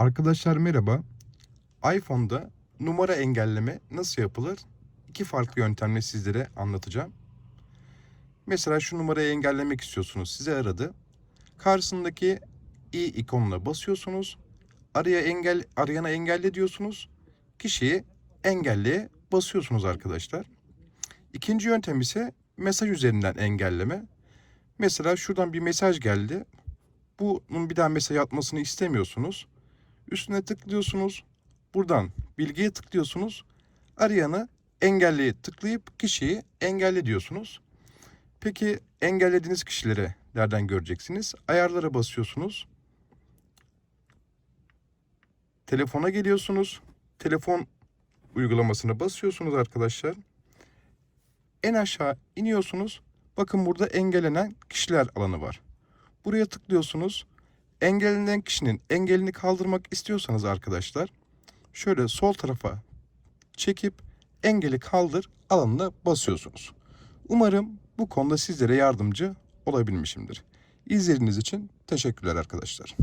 Arkadaşlar merhaba. iPhone'da numara engelleme nasıl yapılır? İki farklı yöntemle sizlere anlatacağım. Mesela şu numarayı engellemek istiyorsunuz. Size aradı. Karşısındaki i ikonuna basıyorsunuz. Araya engel arayana engelle diyorsunuz. Kişiyi engelleye basıyorsunuz arkadaşlar. İkinci yöntem ise mesaj üzerinden engelleme. Mesela şuradan bir mesaj geldi. Bunun bir daha mesaj atmasını istemiyorsunuz. Üstüne tıklıyorsunuz. Buradan bilgiye tıklıyorsunuz. Arayanı engelleye tıklayıp kişiyi engelle diyorsunuz. Peki engellediğiniz kişileri nereden göreceksiniz? Ayarlara basıyorsunuz. Telefona geliyorsunuz. Telefon uygulamasına basıyorsunuz arkadaşlar. En aşağı iniyorsunuz. Bakın burada engellenen kişiler alanı var. Buraya tıklıyorsunuz. Engellenen kişinin engelini kaldırmak istiyorsanız arkadaşlar şöyle sol tarafa çekip engeli kaldır alanına basıyorsunuz. Umarım bu konuda sizlere yardımcı olabilmişimdir. İzlediğiniz için teşekkürler arkadaşlar.